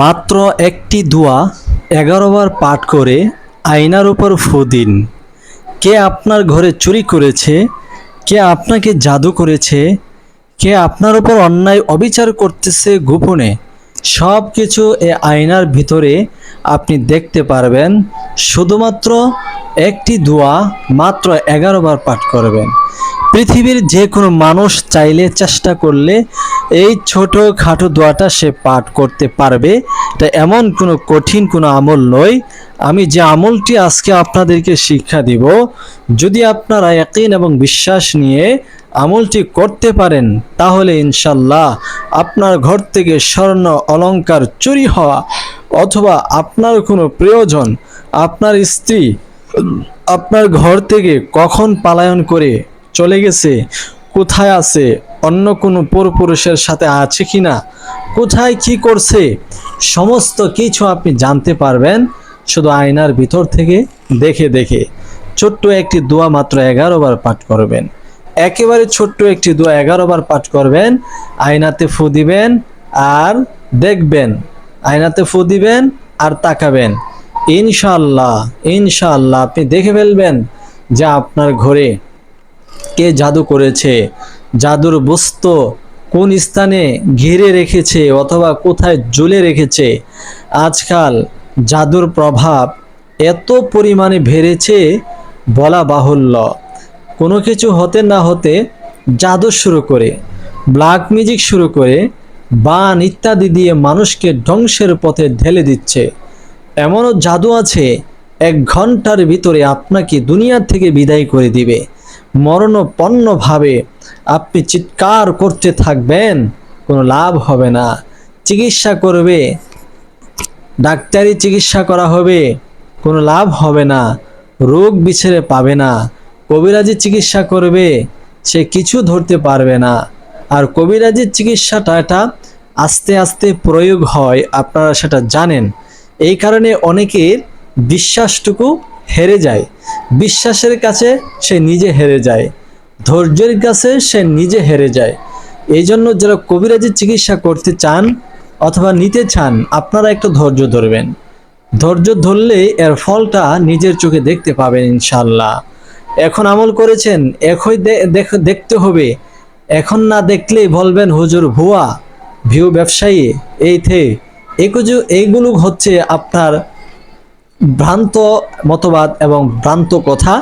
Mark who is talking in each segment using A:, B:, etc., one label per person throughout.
A: মাত্র একটি দোয়া এগারো বার পাঠ করে আয়নার উপর ফু দিন। কে আপনার ঘরে চুরি করেছে, কে আপনাকে জাদু করেছে, কে আপনার উপর অন্যায় অবিচার করতেছে গোপনে, সব কিছু এ আয়নার ভিতরে আপনি দেখতে পারবেন। শুধুমাত্র একটি দোয়া মাত্র এগারো বার পাঠ করবেন। পৃথিবীর যে কোনো মানুষ চাইলে চেষ্টা করলে এই ছোট খাটো দোয়াটা সে পাঠ করতে পারবে। এটা এমন কোনো কঠিন কোনো আমল নয়। আমি যে আমলটি আজকে আপনাদেরকে শিক্ষা দিব, যদি আপনারা একই এবং বিশ্বাস নিয়ে আমলটি করতে পারেন, তাহলে ইনশাল্লাহ আপনার ঘর থেকে স্বর্ণ অলঙ্কার চুরি হওয়া অথবা আপনার কোনো প্রয়োজন, আপনার স্ত্রী, আপনার ঘর থেকে কখন পালায়ন করে চলে গেছে। কোথায় আছে? অন্য কোনো পরপুরুষের সাথে আছে কি না? কোথায় কি করছে? সমস্ত কিছু আপনি জানতে পারবেন শুধু আয়নার ভিতর থেকে দেখে দেখে। ছোট্ট একটি দোয়া মাত্র এগারো বার পাঠ করবেন। একেবারে ছোট্ট একটি দোয়া এগারো বার পাঠ করবেন। আয়নাতে ফু দিবেন আর দেখবেন। আয়নাতে ফু দিবেন আর তাকাবেন। ইনশাল্লাহ ইনশাল্লাহ আপনি দেখে ফেলবেন যা আপনার ঘরে কে জাদু করেছে? জাদুর বস্তু কোন স্থানে ঘিরে রেখেছে অথবা কোথায় ঝুলে রেখেছে? আজকাল জাদুর প্রভাব এত পরিমাণে বেড়েছে বলা বাহুল্য। কোনো কিছু হতে না হতে জাদু শুরু করে ব্ল্যাক মিউজিক শুরু করে, বান ইত্যাদি দিয়ে মানুষকে ধ্বংসের পথে ঢেলে দিচ্ছে। এমনও জাদু আছে এক ঘণ্টার ভিতরে আপনাকে দুনিয়া থেকে বিদায় করে দিবে। মরণপণ্যভাবে আপনি চিৎকার করতে থাকবেন, কোনো লাভ হবে না। চিকিৎসা করবে, ডাক্তারি চিকিৎসা করা হবে, কোনো লাভ হবে না। রোগ বিছেরে পাবে না। কবিরাজি চিকিৎসা করবে, সে কিছু ধরতে পারবে না। আর কবিরাজির চিকিৎসাটা এটা আস্তে আস্তে প্রয়োগ হয়, আপনারা সেটা জানেন। এই কারণে অনেকের বিশ্বাসটুকু হেরে যায়। বিশ্বাসের কাছে সে নিজে হেরে যায়। ধৈর্যের কাছে সে নিজে হেরে যায়। এই জন্য যারা কবিরাজি চিকিৎসা করতে চান অথবা নিতে চান, আপনারা একটু ধৈর্য ধরবেন। ধৈর্য ধরলে এর ফলটা নিজের চোখে দেখতে পাবেন ইনশাল্লাহ এখন আমল করেছেন, একই দেখতে হবে। এখন না দেখলেই বলবেন, হুজুর, ভুয়া ভিউ ব্যবসায়ী, এই থে এগুলো হচ্ছে আপনার ভ্রান্ত মতবাদ এবং ভ্রান্ত কথা,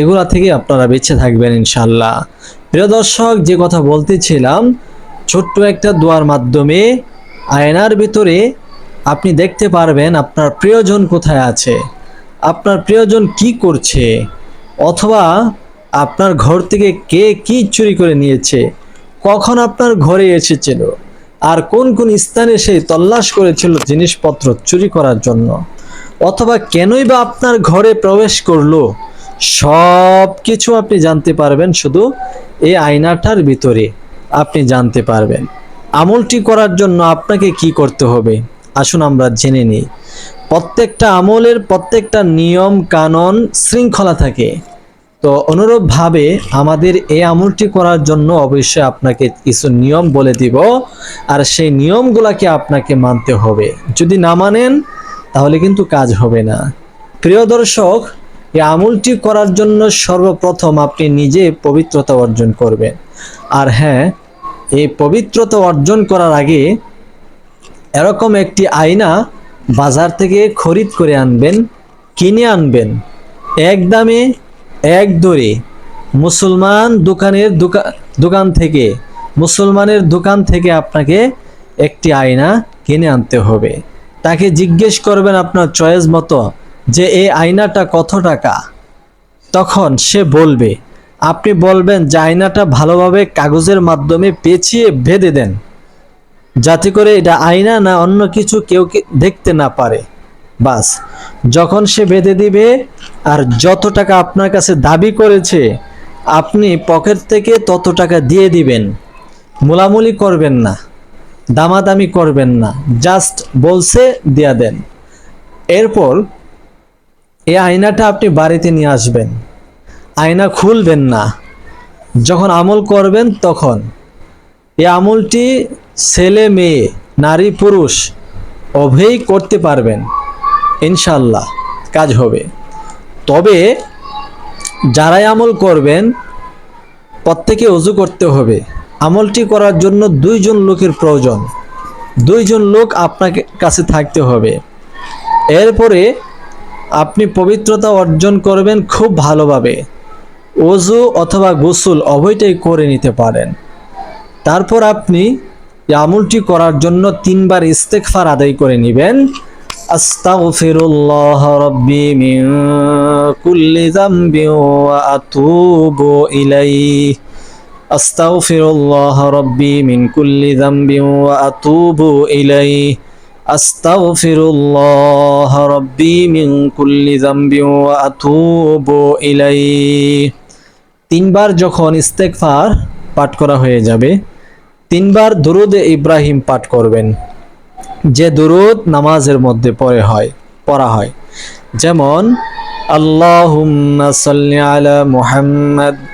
A: এগুলা থেকে আপনারা বেঁচে থাকবেন ইনশাল্লাহ প্রিয় দর্শক, যে কথা বলতেছিলাম, ছোট্ট একটা দোয়ার মাধ্যমে আয়নার ভিতরে আপনি দেখতে পারবেন আপনার প্রিয়জন কোথায় আছে, আপনার প্রিয়জন কি করছে, অথবা আপনার ঘর থেকে কে কি চুরি করে নিয়েছে, কখন আপনার ঘরে এসেছিল, আর কোন কোন স্থানে সে তল্লাশ করেছিল জিনিসপত্র চুরি করার জন্য। অথবা কেনই বা আপনার ঘরে প্রবেশ করল সব কিছু আপনি জানতে পারবেন শুধু এই আয়নাটার ভিতরে। আপনি জানতে পারবেন। আমলটি করার জন্য আপনাকে কি করতে হবে? আসুন আমরা জেনে নিই। প্রত্যেকটা আমলের প্রত্যেকটা নিয়ম, কানুন, শৃঙ্খলা থাকে। তো অনুরূপভাবে আমাদের এই আমলটি করার জন্য অবশ্যই আপনাকে কিছু নিয়ম বলে দিব, আর সেই নিয়মগুলোকে আপনাকে মানতে হবে। যদি না মানেন তাহলে কিন্তু কাজ হবে না। প্রিয় দর্শক, এই আমলটি করার জন্য সর্বপ্রথম আপনি নিজে পবিত্রতা অর্জন করবেন। আর হ্যাঁ এই পবিত্রতা অর্জন করার আগে এরকম একটি আয়না বাজার থেকে খরিদ করে আনবেন, কিনে আনবেন। এক দামে, এক দরে। মুসলমান দোকানের দোকা- দোকান থেকে, মুসলমানের দোকান থেকে আপনাকে একটি আয়না কিনে আনতে হবে। তাকে জিজ্ঞেস করবেন আপনার চয়েস মতো যে এই আয়নাটা কত টাকা? তখন সে বলবে, আপনি বলবেন যে, আয়নাটা ভালোভাবে কাগজের মাধ্যমে পেঁচিয়ে বেঁধে দেন, যাতে করে এটা আয়না না অন্য কিছু কেউ দেখতে না পারে। বাস, যখন সে বেঁধে দিবে, আর যত টাকা আপনার কাছে দাবি করেছে, আপনি পকেট থেকে তত টাকা দিয়ে দিবেন। মোলামুলি করবেন না। দামাদামি করবেন না। জাস্ট বলছে, দিয়া দেন। এরপর এই আয়নাটা আপনি বাড়িতে নিয়ে আসবেন। আয়না খুলবেন না। যখন আমল করবেন তখন এই আমলটি ছেলে, মেয়ে, নারী, পুরুষ অভেই করতে পারবেন। ইনশাল্লাহ কাজ হবে। তবে যারাই আমল করবেন, প্রত্যেকে অজু করতে হবে। আমলটি করার জন্য দুইজন লোকের প্রয়োজন। দুইজন লোক আপনাকে কাছে থাকতে হবে। এরপরে আপনি পবিত্রতা অর্জন করবেন খুব ভালোভাবে। অজু অথবা গোসল উভয়টাই করে নিতে পারেন। তারপর আপনি আমলটি করার জন্য তিনবার ইস্তেকফার আদায় করে নেবেন। আস্তাগফিরুল্লাহ আস্তাগফিরুল্লাহ রাব্বি মিন কুল্লি যামবি ওয়া আতুবু ইলাইহি। আস্তাগফিরুল্লাহ রাব্বি মিন কুল্লি যামবি ওয়া আতুবু ইলাইহি। তিনবার যখন ইস্তেকফার পাঠ করা হয়ে যাবে, তিনবার দুরুদে ইব্রাহিম পাঠ করবেন। যে দুরুদ নামাজের মধ্যে পড়ে হয়, পড়া হয়। যেমন, আল্লাহুম্মা সাল্লি আলা মুহাম্মদ।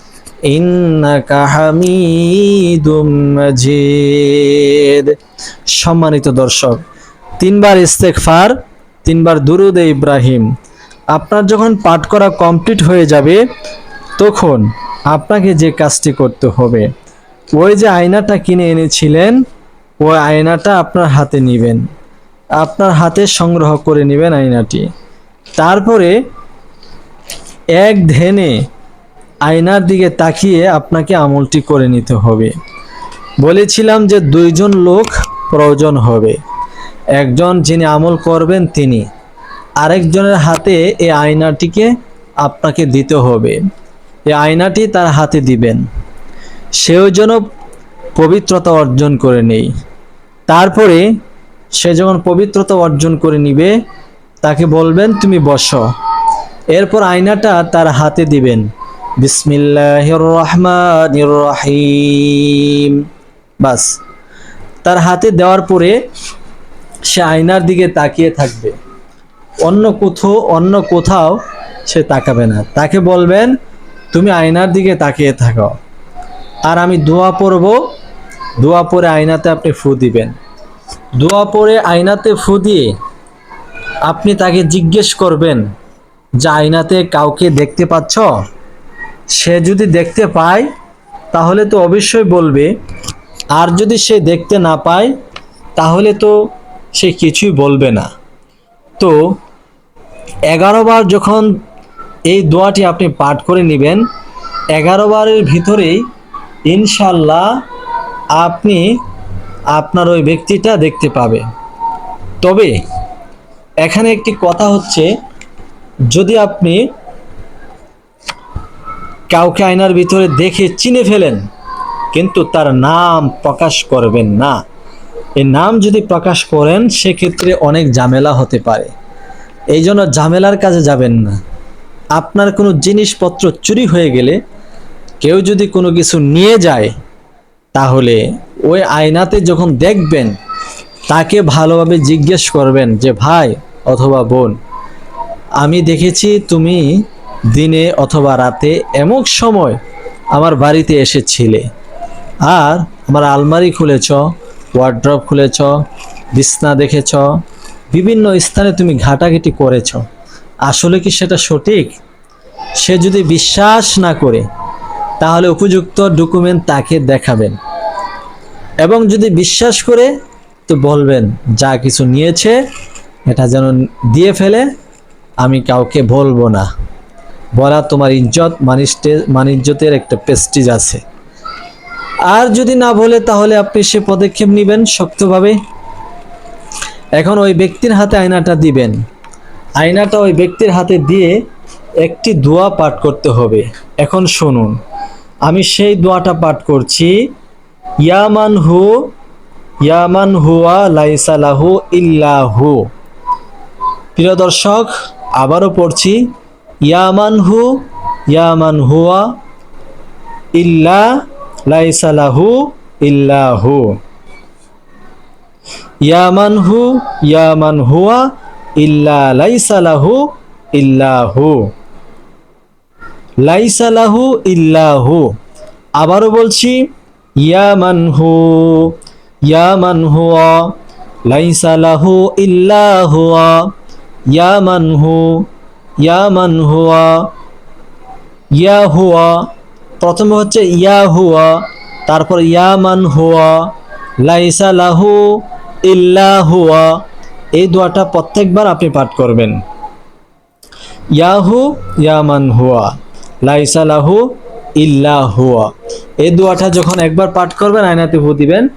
A: সম্মানিত দর্শক, তিনবার ইস্তেকফার তিনবার দুরুদ ইব্রাহিম। আপনার যখন পাঠ করা কমপ্লিট হয়ে যাবে, তখন আপনাকে যে কাজটি করতে হবে, ওই যে আয়নাটা কিনে এনেছিলেন, ওই আয়নাটা আপনার হাতে নিবেন। আপনার হাতে সংগ্রহ করে নেবেন আয়নাটি। তারপরে এক ধ্যানে আয়নার দিকে তাকিয়ে আপনাকে আমলটি করে নিতে হবে। বলেছিলাম যে দুইজন লোক প্রয়োজন হবে। একজন যিনি আমল করবেন তিনি। আরেকজনের হাতে এই আয়নাটিকে আপনাকে দিতে হবে। এই আয়নাটি তার হাতে দিবেন। সেও যেন পবিত্রতা অর্জন করে নেই। তারপরে সে যখন পবিত্রতা অর্জন করে নিবে, তাকে বলবেন, তুমি বসো। এরপর আয়নাটা তার হাতে দিবেন। বিসমিল্লাহির রহমানির রহিম বাস। তার হাতে দেওয়ার পরে সে আয়নার দিকে তাকিয়ে থাকবে। অন্য কোথাও অন্য কোথাও সে তাকাবে না। তাকে বলবেন, তুমি আয়নার দিকে তাকিয়ে থাকো। আর আমি দোয়া পড়ব। দোয়া পরে আয়নাতে আপনি ফু দিবেন। দোয়া পরে আয়নাতে ফু দিয়ে আপনি তাকে জিজ্ঞেস করবেন, যে আয়নাতে কাউকে দেখতে পাচ্ছ? সে যদি দেখতে পায়, তাহলে তো অবশ্যই বলবে। আর যদি সে দেখতে না পায়, তাহলে তো সে কিছুই বলবে না। তো, এগারো বার যখন এই দোয়াটি আপনি পাঠ করে নেবেন, এগারো বারের ভিতরেই ইনশাল্লাহ আপনি আপনার ওই ব্যক্তিটা দেখতে পাবে তবে, এখানে একটি কথা হচ্ছে, যদি আপনি কাউকে আয়নার ভিতরে দেখে চিনে ফেলেন, কিন্তু তার নাম প্রকাশ করবেন না। এই নাম যদি প্রকাশ করেন, সেক্ষেত্রে অনেক ঝামেলা হতে পারে। এই জন্য ঝামেলার কাজে যাবেন না। আপনার কোনো জিনিসপত্র চুরি হয়ে গেলে, কেউ যদি কোনো কিছু নিয়ে যায়, তাহলে ওই আয়নাতে যখন দেখবেন, তাকে ভালোভাবে জিজ্ঞেস করবেন যে, ভাই অথবা বোন, আমি দেখেছি তুমি দিনে অথবা রাতে এমক সময় আমার বাড়িতে এসেছিলে। আর আমার আলমারি খুলেছ ওয়ার্ড্রপ খুলেছ, বিছনা দেখেছ, বিভিন্ন স্থানে তুমি ঘাটাঘাটি করেছ। আসলে কি সেটা সঠিক? সে যদি বিশ্বাস না করে, তাহলে উপযুক্ত ডকুমেন্ট তাকে দেখাবেন। এবং যদি বিশ্বাস করে, তো বলবেন, যা কিছু নিয়েছে, এটা যেন দিয়ে ফেলে, আমি কাউকে বলব না। বলা তোমার ইজ্জত মানিস্টে মানিজ্যতের একটা পেস্টিজ আছে। আর যদি না বলে, তাহলে আপনি সে পদক্ষেপ নেবেন শক্তভাবে। এখন ওই ব্যক্তির হাতে আয়নাটা দিবেন। আয়নাটা ওই ব্যক্তির হাতে দিয়ে একটি দোয়া পাঠ করতে হবে। এখন শুনুন, আমি সেই দোয়াটা পাঠ করছি, ইয়ামান হু, ইয়ামান হুয়া লাইসালাহু ইল্লাহু। প্রিয় দর্শক, আবারও পড়ছি ইয়ামান হু, ইয়ামান হুয়া, ইল্লা লাইসালাহু ইল্লাহু ইয়ামান হু, ইয়ামান হুয়া, ইল্লা লাইসালাহু ইল্লাহু লাইসালাহু ইল্লাহু আবারও বলছি, ইয়ামান হু, ইয়ামান হুয়া লাইসালাহু ইল্লাহুয়া ইয়ামান হু ইয়ামান হুয়া, ইয়া হুয়া, প্রথমে হচ্ছে ইয়া হুয়া, তারপর ইয়ামান হুয়া, লাইসা লাহু ইল্লা হুয়া। এই দোয়াটা প্রত্যেকবার আপনি পাঠ করবেন। ইয়াহু ইয়ামান হুয়া, লাইসা লাহু ইল্লা হুয়া। এই দোয়াটা যখন একবার পাঠ করবেন, আয়নাতে ফু দিবেন,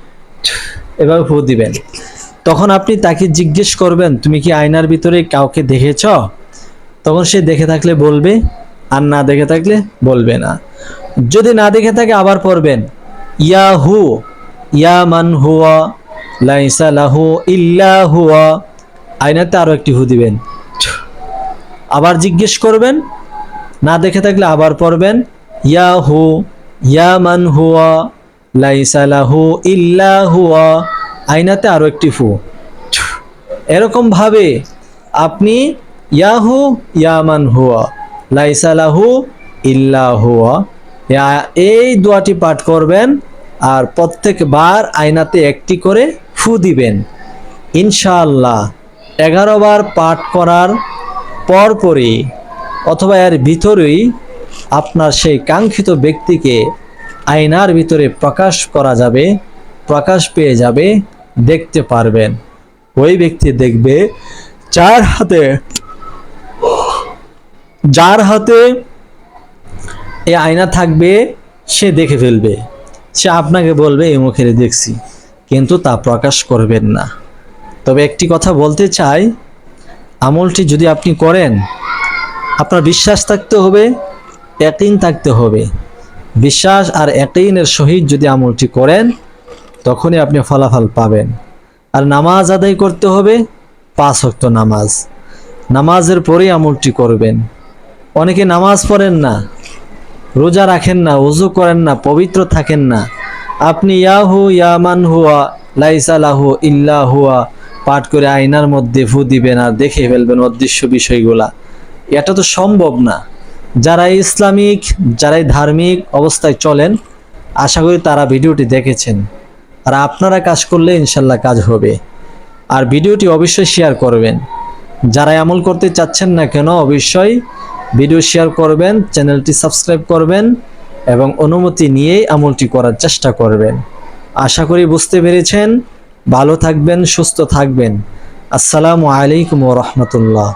A: এভাবে ফু দিবেন। তখন আপনি তাকে জিজ্ঞেস করবেন, তুমি কি আয়নার ভিতরে কাউকে দেখেছ? তখন সে দেখে থাকলে বলবে, আর না দেখে থাকলে বলবে না। যদি না দেখে থাকে, আবার পড়বেন, ইয়া হু, ইয়া মান হুয়া, লাইসা লাহু ইল্লা হুয়া। আয়নাতে আরও একটি হু দিবেন। আবার জিজ্ঞেস করবেন, না দেখে থাকলে আবার পড়বেন, ইয়া হু, ইয়া মান হুয়া, লাইসা লাহু ইল্লা হুয়া। আয়নাতে আরও একটি ফু এরকম ভাবে আপনি ইয়াহু ইয়ামান হুয়া লাইসালাহু ইল্লা হুয়া। এই দোয়াটি পাঠ করবেন আর প্রত্যেকবার আয়নাতে একটি করে ফু দিবেন। ইনশাআল্লাহ, এগারো বার পাঠ করার পরপরই অথবা এর ভিতরেই আপনার সেই কাঙ্ক্ষিত ব্যক্তিকে আয়নার ভিতরে প্রকাশ করা যাবে, প্রকাশ পেয়ে যাবে, দেখতে পারবেন। ওই ব্যক্তি দেখবে, চার হাতে যার হাতে এই আয়না থাকবে, সে দেখে ফেলবে। সে আপনাকে বলবে, এই মুখের দেখছি। কিন্তু তা প্রকাশ করবেন না। তবে একটি কথা বলতে চাই, আমলটি যদি আপনি করেন, আপনার বিশ্বাস থাকতে হবে একইন থাকতে হবে। বিশ্বাস আর একইনের সহিত যদি আমলটি করেন, তখনই আপনি ফলাফল পাবেন। আর নামাজ আদায় করতে হবে, পাঁচ ওয়াক্ত নামাজ। নামাজের পরেই আমলটি করবেন। অনেকে নামাজ পড়েন না, রোজা রাখেন না, উজু করেন না, পবিত্র থাকেন না। আপনি ইয়াহু ইয়ামান হুয়া, লাইসা লাহু, ইল্লা হুয়া পাঠ করে আয়নার মধ্যে ফু দিবেন আর দেখে ফেলবেন অদৃশ্য বিষয়গুলা। এটা তো সম্ভব না। যারা ইসলামিক, যারাই ধার্মিক অবস্থায় চলেন, আশা করি তারা ভিডিওটি দেখেছেন। আর আপনারা কাজ করলে ইনশাল্লাহ কাজ হবে। আর ভিডিওটি অবশ্যই শেয়ার করবেন। যারা আমল করতে চাচ্ছেন না কেন, অবশ্যই ভিডিও শেয়ার করবেন, চ্যানেলটি সাবস্ক্রাইব করবেন এবং অনুমতি নিয়েই আমলটি করার চেষ্টা করবেন। আশা করি বুঝতে পেরেছেন। ভালো থাকবেন, সুস্থ থাকবেন। আসসালামু আলাইকুম রহমতুল্লাহ।